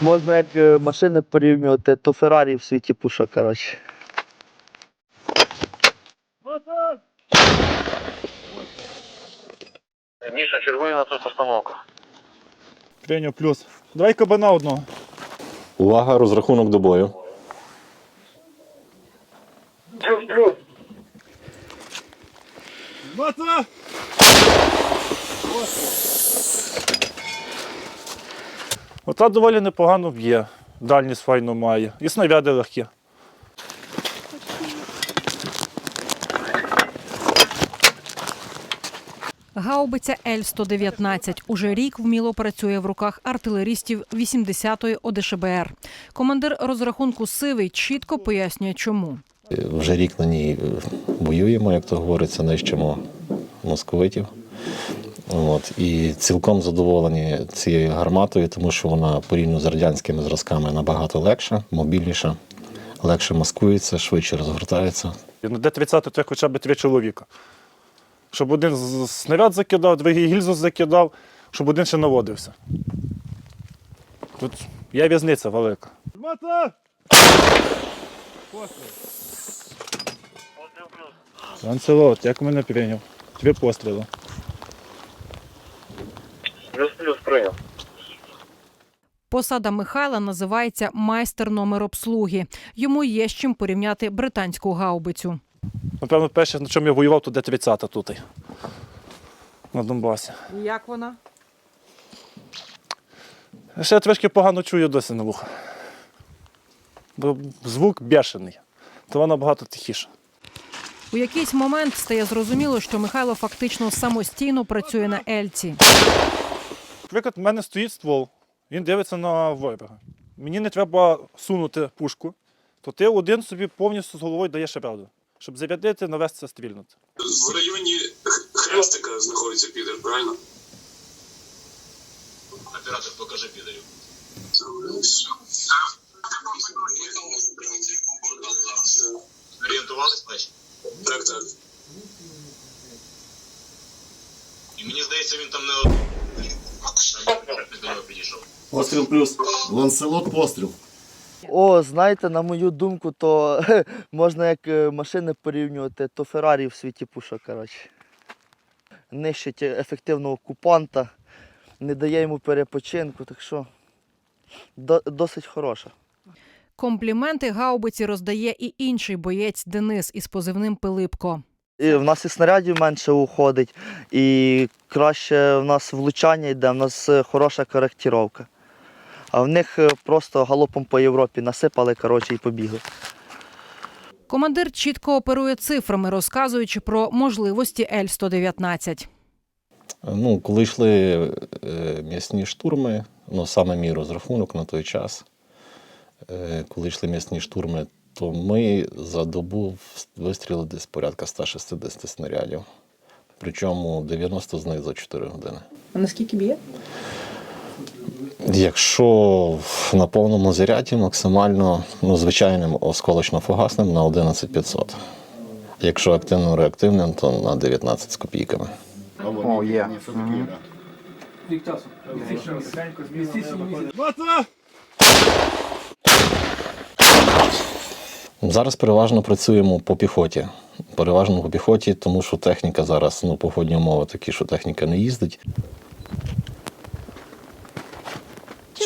Можна як е, машини порівнювати, то Феррарі в світі пуша, коротше. Міша, на ту постановку. Прийняв плюс. Давай кабана одного. Увага, розрахунок до бою. Бата! Ота доволі непогано б'є. Дальність файно має. І снаряди легкі. Гаубиця Л-119 уже рік вміло працює в руках артилерістів 80-ї ОДШБР. Командир розрахунку Сивий чітко пояснює, чому. Вже рік на ній воюємо, як то говориться, нищимо московитів. От. І цілком задоволені цією гарматою, тому що вона порівняно з радянськими зразками набагато легша, мобільніша, легше маскується, швидше розгортається. І на Д-30 треба хоча б три чоловіка. Щоб один з- снаряд закидав, другий гільзу закидав, щоб один ще наводився. Тут є різниця велика. Мата! Ланцелот, як мене прийняв? Три постріли. Плюс-плюс прийняв. Посада Михайла називається майстер номер обслуги. Йому є з чим порівняти британську гаубицю. Напевно, перше, на чому я воював, то Д-30 тут. На Донбасі. Як вона? Ще я трошки погано чую досі на вуха. Бо звук бешений, то вона набагато тихіша. У якийсь момент стає зрозуміло, що Михайло фактично самостійно працює на Ельці. Наприклад, в мене стоїть ствол, він дивиться на ворога. Мені не треба сунути пушку, то ти один собі повністю з головою даєш раду, щоб зарядити, навести стрільнути. В районі хрестика знаходиться підер, правильно? Оператор, покажи підарів. Орієнтувались, бачиш? Так, так. І мені здається, він там не один. Постріл плюс. Ланселот постріл. О, знаєте, на мою думку, то можна як е, машини порівнювати, то Феррарі в світі пуша, коротше. Нищить ефективного окупанта, не дає йому перепочинку, так що досить хороша. Компліменти гаубиці роздає і інший боєць Денис із позивним Пилипко. І в нас і снарядів менше уходить, і краще в нас влучання йде, в нас е, хороша коректіровка. А в них е, просто галопом по Європі насипали коротше, і побігли. Командир чітко оперує цифрами, розказуючи про можливості Л-119. Ну, коли йшли е, м'ясні штурми, ну саме мій розрахунок на той час, е, коли йшли м'ясні штурми, то ми за добу вистрілили десь порядка 160 снарядів. Причому 90 з них за 4 години. А наскільки б'є? Якщо на повному заряді максимально ну, звичайним осколочно-фугасним на 11500. Якщо активно-реактивним, то на 19 з копійками. О, є. Зараз переважно працюємо по піхоті. Переважно по піхоті, тому що техніка зараз, ну, погодні умови такі, що техніка не їздить.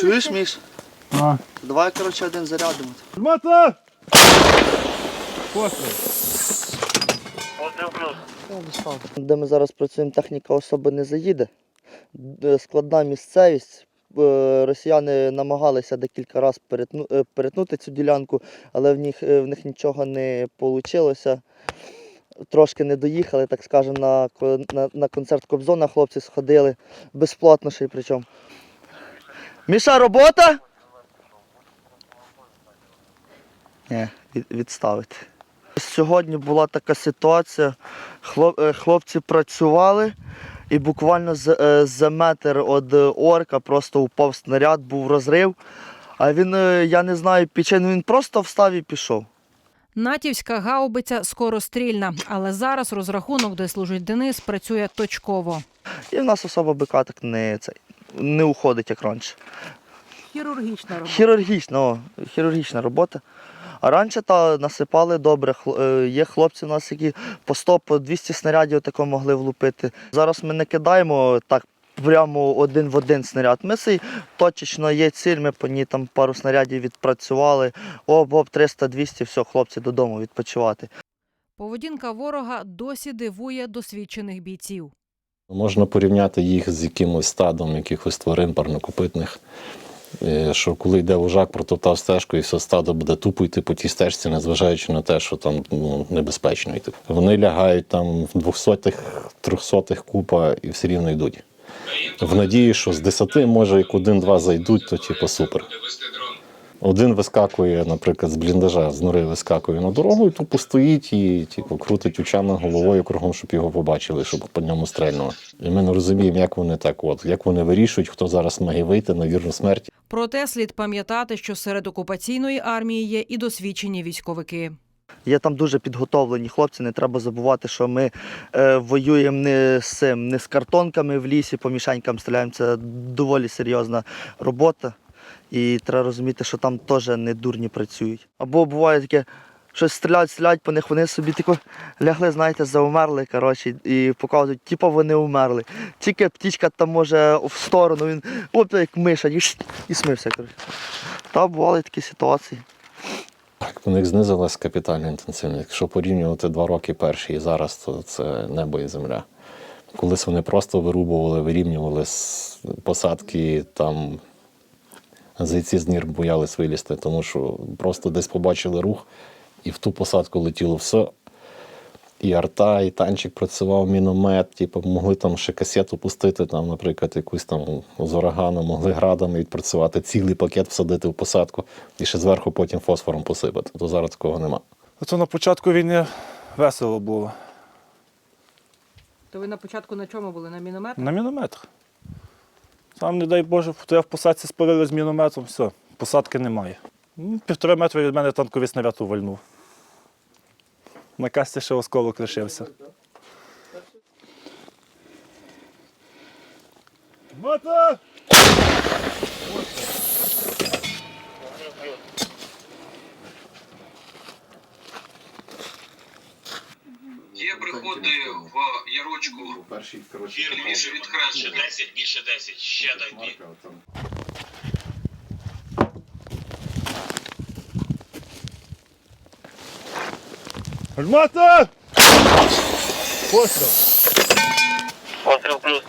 Чуєш, Міш? А. Давай, коротше, один зарядимо. Мата! Постріл. Плюс. Де ми зараз працюємо, техніка особи не заїде. Складна місцевість. Е, Росіяни намагалися декілька разів перетну, е, перетнути цю ділянку, але в них, е, в них нічого не вийшло. Трошки не доїхали, так скажемо, на, на, на концерт Кобзона хлопці сходили безплатно ще й причому. Міша, робота? Ні, відставити. Сьогодні була така ситуація. Е, Хлопці працювали, і буквально е, за метр від орка просто упав снаряд, був розрив. А він, е, я не знаю причину, він просто встав і пішов. Натівська гаубиця скорострільна, але зараз розрахунок, де служить Денис, працює точково. І в нас особа БК так не, цей, не уходить, як раніше. Хірургічна робота. Хірургічна, о, хірургічна робота. А раніше та насипали добре. Е, Є хлопці у нас, які по 100, по 200 снарядів тако могли влупити. Зараз ми не кидаємо так прямо один в один снаряд. Ми сей точечно є ціль, ми по ній там пару снарядів відпрацювали. Оп, оп, 300-200, все, хлопці додому відпочивати. Поведінка ворога досі дивує досвідчених бійців. Можна порівняти їх з якимось стадом якихось тварин парнокопитних. е, Що коли йде вожак, протоптав стежку, і все стадо буде тупо йти по тій стежці, незважаючи на те, що там ну, небезпечно йти. Вони лягають там в двохсотих, трьохсотих купа і все рівно йдуть. В надії, що з десяти, може, як один-два зайдуть, то типу супер. Один вискакує, наприклад, з бліндажа, з нори вискакує на дорогу і тупо стоїть і типу, крутить очами головою кругом, щоб його побачили, щоб по ньому стрельнули. І ми не розуміємо, як вони так, от, як вони вирішують, хто зараз має вийти на вірну смерть. Проте слід пам'ятати, що серед окупаційної армії є і досвідчені військовики. Є там дуже підготовлені хлопці. Не треба забувати, що ми е, воюємо не з цим, не з картонками в лісі, по мішенькам стріляємо. Це доволі серйозна робота. І треба розуміти, що там теж не дурні працюють. Або буває таке, щось стріляють, стріляють по них, вони собі тако лягли, знаєте, заумерли, коротше, і показують, типу вони умерли. Тільки птічка там може в сторону, він оп, як миша, і, і смився. Коротше. Та бували такі ситуації. Так, у них знизилась капітальна інтенсивність. Якщо порівнювати два роки перші і зараз, то це небо і земля. Колись вони просто вирубували, вирівнювали посадки, там зайці з нір боялись вилізти, тому що просто десь побачили рух, і в ту посадку летіло все. І арта, і танчик працював, міномет, типу, могли там ще касету пустити, там, наприклад, якусь там з урагану, могли градами відпрацювати, цілий пакет всадити в посадку і ще зверху потім фосфором посипати. То зараз такого нема. Оце на початку війни весело було. То ви на початку на чому були? На мінометах? На мінометах. Сам, не дай Боже, я в посадці спалили з мінометом, все, посадки немає. Ну, Півтора метри від мене танковий снаряд увальнув. На касті ще осколок лишився. Мата! Є приходи в Ярочку. Більше від краще 10, більше 10, ще дай Гармата! Постріл! Постріл плюс.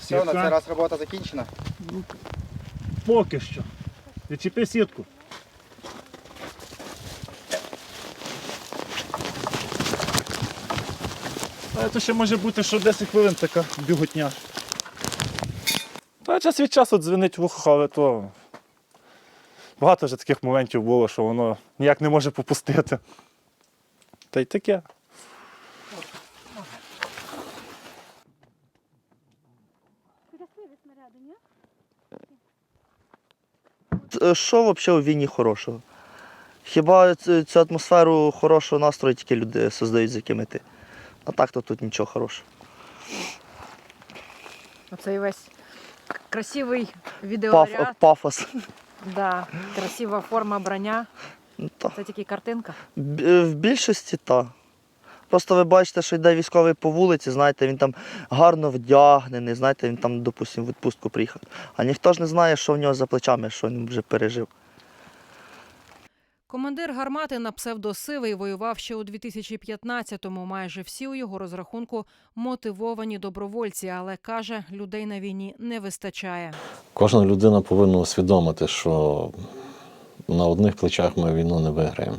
Все, на цей раз робота закінчена. Поки що. Відчепи сітку. Але то ще може бути, що 10 хвилин така біготня. Та час від часу дзвенить вухо, але то багато вже таких моментів було, що воно ніяк не може попустити. Та й таке. Е, Що взагалі у війні хорошого? Хіба цю атмосферу хорошого настрою тільки люди создають, з якими ти. А так то тут нічого хорошого. Оцей весь красивий Паф, пафос. Да, красива форма броня. Ну, та. Це тільки картинка. Б- е, В більшості так. Просто ви бачите, що йде військовий по вулиці, знаєте, він там гарно вдягнений, знаєте, він там, допустимо, в відпустку приїхав. А ніхто ж не знає, що в нього за плечами, що він вже пережив. Командир гармати на псевдосивий воював ще у 2015-му. Майже всі у його розрахунку мотивовані добровольці, але каже, людей на війні не вистачає. Кожна людина повинна усвідомити, що на одних плечах ми війну не виграємо.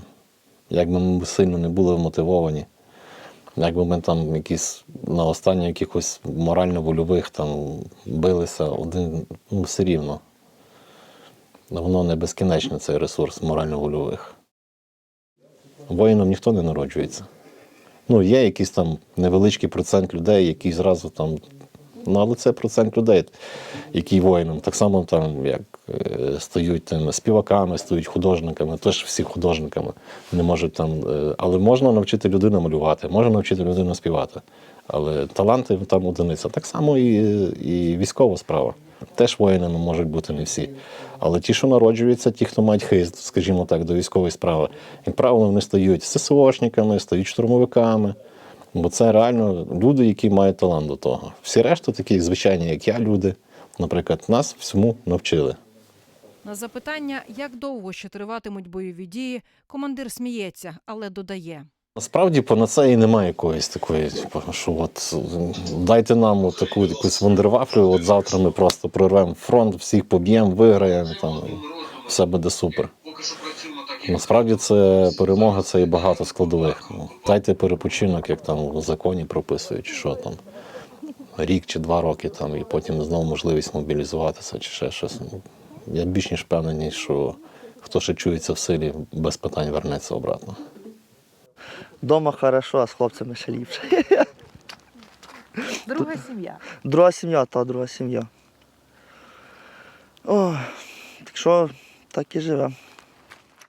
Як би ми сильно не були вмотивовані, якби ми там якісь на останніх якихось морально-вольових там билися, один, ну все рівно. Воно не безкінечне, цей ресурс морально-вольових. Воїном ніхто не народжується. Ну, є якийсь там невеличкий процент людей, які зразу там. Ну, але це процент людей, які воїном. Так само там, як е, стають тими співаками, стають художниками, теж всі художниками не можуть там. е, але можна навчити людину малювати, можна навчити людину співати. Але таланти там одиниця. Так само і, і військова справа. Теж воїнами можуть бути не всі. Але ті, що народжуються, ті, хто мають хист, скажімо так, до військової справи, як правило, вони стають ССОшниками, стають штурмовиками. Бо це реально люди, які мають талант до того. Всі решта такі звичайні, як я, люди, наприклад, нас всьому навчили. На запитання, як довго ще триватимуть бойові дії, командир сміється, але додає. Насправді панацеї немає якоїсь такої, типу, що от дайте нам таку якусь вундервафлю, от завтра ми просто прорвемо фронт, всіх поб'ємо, виграємо, там все буде супер. Насправді це перемога, це і багато складових. Дайте перепочинок, як там в законі прописують, чи що там. Рік чи два роки там, і потім знову можливість мобілізуватися чи ще щось. Я більш ніж впевнений, що хто ще чується в силі, без питань вернеться обратно. Дома хорошо, а з хлопцями ще ліпше. Друга сім'я. Друга сім'я, та друга сім'я. О, так що так і живемо.